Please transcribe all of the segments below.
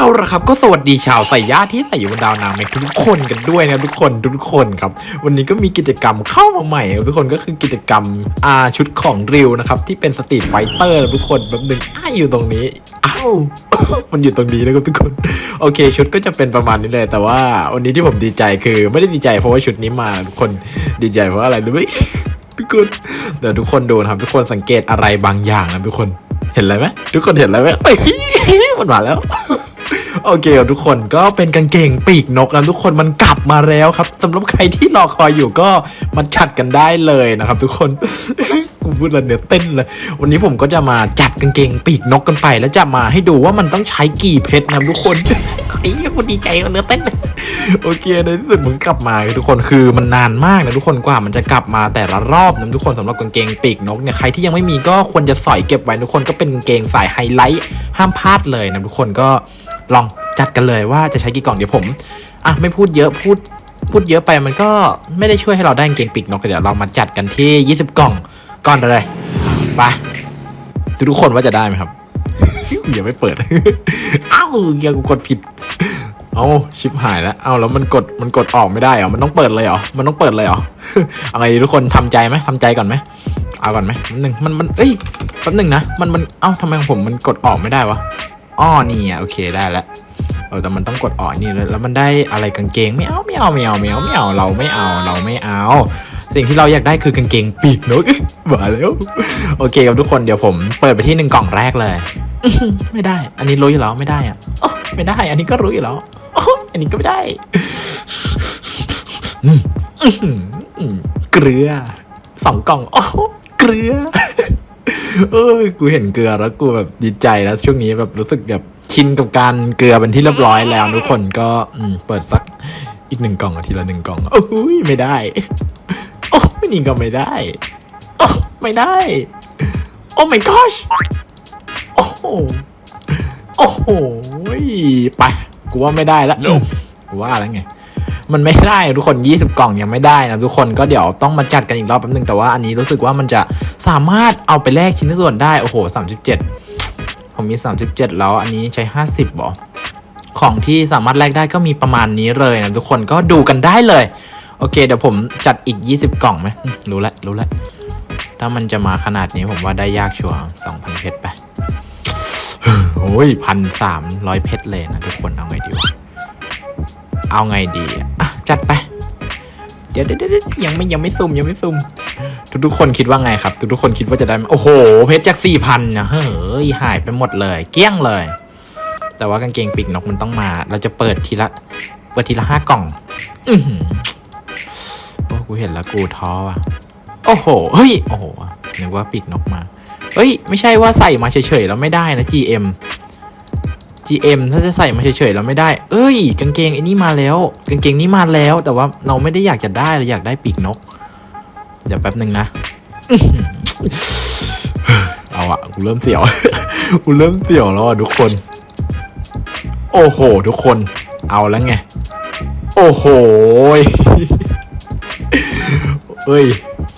เอาละครับก็สวัสดีชาวใส่ย่าที่ใส่อยู่บนดาวนางเมกทุกคนกันด้วยนะทุกคนทุกคนครับ วันนี้ก็มีกิจกรรมเข้ามาใหม่ทุกคนก็คือกิจกรรมอาชุดของริวนะครับที่เป็นสตรีทไฟเตอร์ทุกคนแบบหนึ่งอ้าอยู่ตรงนี้อ้าวมันอยู่ตรงนี้นะครับทุกคนโอเค ชุดก็จะเป็นประมาณนี้เลย แต่ว่าวันนี้ที่ผมดีใจคือไม่ได้ดีใจเพราะว่าชุดนี้มาทุกคนดีใจเพราะอะไรรู้ไหมทุกคนเดี๋ยวทุกคนดูนะครับ ทุกคนสังเกตอะไรบางอย่างนะทุกคนเห็นอะไรไหมทุกคนเห็นอะไรไหมมันมาแล้ว โอเคครับทุกคนก็เป็นกางเกงปีกนกนะทุกคนมันกลับมาแล้วครับสำหรับใครที่รอคอยอยู่ก็มาจัดกันได้เลยนะครับ ทุกคนกูพูดแล้วเนี่ยเต้นเลย วันนี้ผมก็จะมาจัดกางเกงปีกนกกันไป แล้วจะมาให้ดูว่ามันต้องใช้กี่เพชรนะครับทุกคนไอ้ยกูดีใจกันเนื้อเต้นโอเคในที่สุดมึงกลับมาทุกคนคือมันนานมากนะทุกคนกว่ามันจะกลับมาแต่ละรอบนะทุกคนสำหรับกางเกงปีกนกเนี่ยใครที่ยังไม่มีก็ควรจะสอยเก็บไว้ทุกคนก็เป็นกางเกงสายไฮไลท์ห้ามพลาดเลยนะทุกคนก็ ลองจัดกันเลยว่าจะใช้กี่กล่องเดี๋ยวผมอะไม่พูดเยอะพูดพูดเยอะไปมันก็ไม่ได้ช่วยให้เราได้เกงปีกนกเดี๋ยวเรามาจัดกันที่ 20 กล่องก่อนเลยไปดูทุกคนว่าจะได้ไหมครับอย่าไม่เปิด เอ้าอย่ากดผิด เอาชิปหายแล้ว เอาแล้วมันกดมันกดออกไม่ได้เหรอ มันต้องเปิดเลยเหรอ มันต้องเปิดเลยเหรออาไงดีทุกคนทำใจไหมทำใจก่อนไหม เอาก่อนไหมหนึ่งมันมันเอ้ยแป๊บหนึ่งนะ มันมัน เอ้าทำไมของผมมันกดออกไม่ได้วะ อ้อนี่อะโอเคได้แล้วเออแต่มันต้องกดออกนี่เลยแล้วมันได้อะไรกางเกงไม่เอาไม่เอาไม่เอาไม่เอาไม่เอาเราไม่เอาเราไม่เอา สิ่งที่เราอยากได้คือกางเกงปีกนกมาแล้วโอเคครับทุกคนเดี๋ยวผมเปิดไปที่หนึ่งกล่องแรกเลยไม่ได้ อันนี้รู้อยู่แล้วไม่ได้อะไม่ได้ อันนี้ก็รู้อยู่แล้วอันนี้ก็ไม่ได้เกลือสองกล่องโอ้เกลือ เอ้ยกูเห็นเกลือแล้วกูแบบดีใจแล้วช่วงนี้แบบรู้สึกแบบชินกับการเกลือเป็นที่เรียบร้อยแล้วทุกคนก็อืมเปิดสักอีกหนึ่งกล่องทีละหนึ่งกล่องโอ้ยไม่ได้ โอ้นี่ก็ไม่ได้โอ้ไม่ได้ โอ้ my gosh โอ้โหโอ้โหไปกูว่าไม่ได้แล้วกูว่าแล้วไง มันไม่ได้ทุกคน 20 กล่องยังไม่ได้นะทุกคนก็เดี๋ยวต้องมาจัดกันอีกรอบแป๊บนึงแต่ว่าอันนี้รู้สึกว่ามันจะสามารถเอาไปแลกชิ้นส่วนได้โอ้โห 37 ผมมี 37 แล้วอันนี้ใช้ 50บอของที่สามารถแลกได้ก็มีประมาณนี้เลยนะทุกคนก็ดูกันได้เลย โอเค เดี๋ยวผมจัดอีก 20 กล่องไหมรู้ล้วรู้ล้วถ้ามันจะมาขนาดนี้ผมว่าได้ยากชัวร์2,000เพชรไปโอ้ยพันสามร้อยเพชรเลยนะทุกคนเอาไงดีวะ เอาไงดีอะอะ จัดไป เดี๋ยวเดี๋ยวเดยังไม่ยังไม่ซุ่มยังไม่ซุ่มทุกทุกคนคิดว่าไงครับ ทุกทุกคนคิดว่าจะได้โอ้โห เพชรจากสี่พันนะเฮ้ยหายไปหมดเลย เกลี้ยงเลย แต่ว่ากางเกงปีกนกมันต้องมา เราจะเปิดทีละเปิดทีละห้ากล่อง อือหือโอ้กูเห็นแล้วกูท้อว่ะ โอ้โหเฮ้ยโอ้โหนึกว่าปีกนกมาเฮ้ย ไม่ใช่ว่าใส่มาเฉยๆแล้วไม่ได้นะ GM GM ถ้าจะใส่มาเฉยๆแล้วไม่ได้ เอ้ย กางเกงไอ้นี่มาแล้ว กางเกงนี้มาแล้ว แต่ว่าเราไม่ได้อยากจะได้เราอยากได้ปีกนก เดี๋ยวแป๊บหนึ่งนะ เอาอะกูเริ่มเสียว กูเริ่มเสียวแล้วอะทุกคน โอ้โห ทุกคน เอาแล้วไง โอ้โห เอ้ย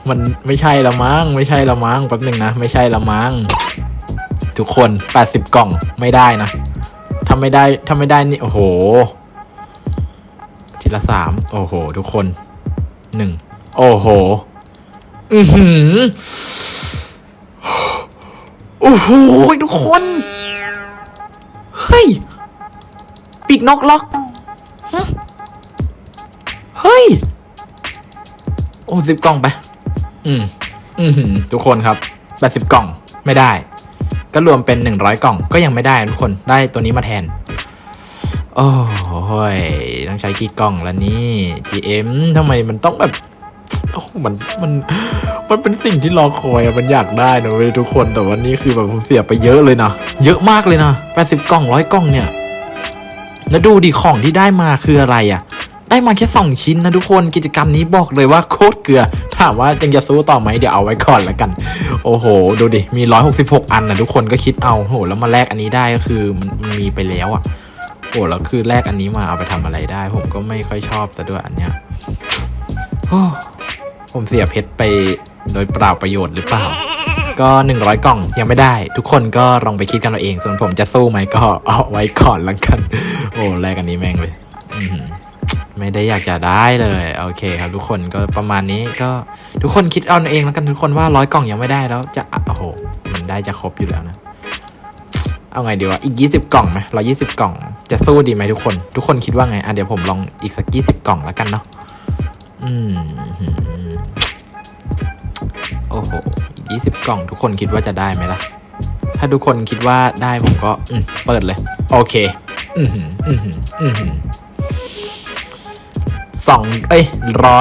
มันไม่ใช่ละมั้ง ไม่ใช่ละมั้ง แป๊บหนึ่งนะ ไม่ใช่ละมั้ง ทุกคน 80 กล่อง ไม่ได้นะ ถ้าไม่ได้ถ้าไม่ได้นี่โอ้โห ทีละสามโอ้โห ทุกคนหนึ่งโอ้โห อือหือโอ้โหทุกคน เฮ้ยปีกนกล็อกเฮ้ย โอ้สิบกล่องไป อืม อือหือทุกคนครับแปดสิบกล่องไม่ได้ ก็รวมเป็นหนึ่งร้อยกล่องก็ยังไม่ได้ทุกคนได้ตัวนี้มาแทน โอ้ยต้องใช้กี่กล่องและนี่ GM ทำไมมันต้องแบบโอ้มันมันมันเป็นสิ่งที่รอคอยอะมันอยากได้นะเว้ยทุกคนแต่ว่านี่คือแบบผมเสียไปเยอะเลยนะเยอะมากเลยนะแปดสิบกล่องร้อยกล่องเนี่ย แล้วดูดิของที่ได้มาคืออะไรอะ ได้มาแค่ 2 ชิ้นนะทุกคนกิจกรรมนี้บอกเลยว่าโคตรเกลือ ถามว่ายังจะสู้ต่อไหมเดี๋ยวเอาไว้ก่อนละกัน โอ้โห ดูดิ มี 166 อันนะทุกคนก็คิดเอาโหแล้วมาแลกอันนี้ได้ก็คือมันมีไปแล้วอะ่ะโอ้แล้วคือแลกอันนี้มาเอาไปทำอะไรได้ ผมก็ไม่ค่อยชอบซะด้วยอันเนี้ยผมเสียเพชรไปโดยเปล่าประโยชน์หรือเปล่า ก็ 100 กล่องยังไม่ได้ ทุกคนก็ลองไปคิดกันเอาเอง ส่วนผมจะสู้ไหมก็เอาไว้ก่อนละกัน โอ้แรกอันนี้แม่งเลย อื ไม่ได้อยากจะได้เลย โอเคครับทุกคนก็ประมาณนี้ก็ทุกคนคิดเอาเองแล้วกันทุกคนว่าร้อยกล่องยังไม่ได้แล้วจะโอ้โหมันได้จะครบอยู่แล้วนะ เอาไงดีวะอีก 20 กล่องไหมร้อยี่สิบกล่อง จะสู้ดีไหมทุกคน ทุกคนคิดว่าไงอะเดี๋ยวผมลองอีกสักยี่สิบกล่องแล้วกันเนาะอืมโอ้โหอีกยี่สิบกล่อง ทุกคนคิดว่าจะได้ไหมล่ะ ถ้าทุกคนคิดว่าได้ผมก็ อืเปิดเลย โอเค อืมอืมอืม 2เอ้ย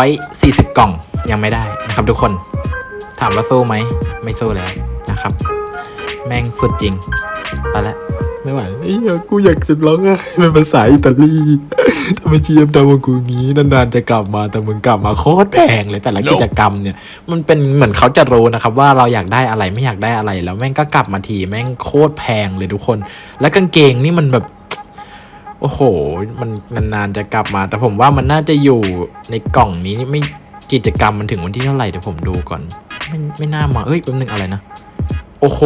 140 กล่องยังไม่ได้นะครับทุกคน ถามว่าสู้ไหม ไม่สู้แล้วนะครับ แม่งสุดจริง ไปละไม่ไหวไอ้ยกูอยากจะร้องไห้เป็นภาษาอิตาลีทำไมจีเอ็มทำกับกูงี้นานๆจะกลับมาแต่มึงกลับมาโคตรแพงเลยแต่ละกิจกรรมเนี่ย มันเป็นเหมือนเขาจะรู้นะครับ ว่าเราอยากได้อะไรไม่อยากได้อะไรแล้วแม่งก็กลับมาทีแม่งโคตรแพงเลยทุกคน และกางเกงนี่มันแบบ โอ้โห มันนานๆจะกลับมา แต่ผมว่ามันน่าจะอยู่ในกล่องนี้ไม่กิจกรรมมันถึงวันที่เท่าไหร่เดี๋ยวผมดูก่อน ไม่ไม่น่ามา เอ้ยแป๊บนึงอะไรนะ โอ้โห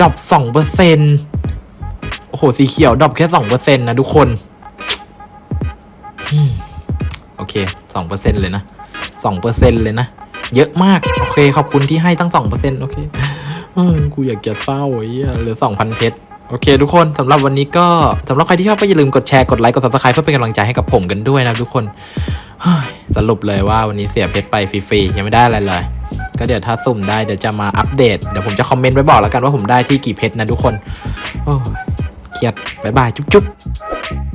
ดรอปสองเปอร์เซ็นโอ้โห สีเขียวดรอปแค่สองเปอร์เซ็นนะทุกคน โอเคสองเปอร์เซ็นเลยนะสองเปอร์เซ็นเลยนะ เยอะมาก โอเค ขอบคุณที่ให้ตั้งสองเปอร์เซ็นโอเคกูอยากจะเศร้าไอ้เหลือสองพันเพชร โอเคทุกคนสำหรับวันนี้ก็สำหรับใครที่ชอบก็อย่าลืมกดแชร์กดไลค์กด subscribe เพื่อเป็นกำลังใจให้กับผมกันด้วยนะทุกคนสรุปเลยว่าวันนี้เสียเพชรไปฟรีๆยังไม่ได้อะไรเลย ก็เดี๋ยวถ้าสุ่มได้เดี๋ยวจะมาอัปเดต เดี๋ยวผมจะคอมเมนต์ไว้บอกแล้วกันว่าผมได้ที่กี่เพชรนะทุกคนโอ้ยเครียดบายบายจุ๊บๆ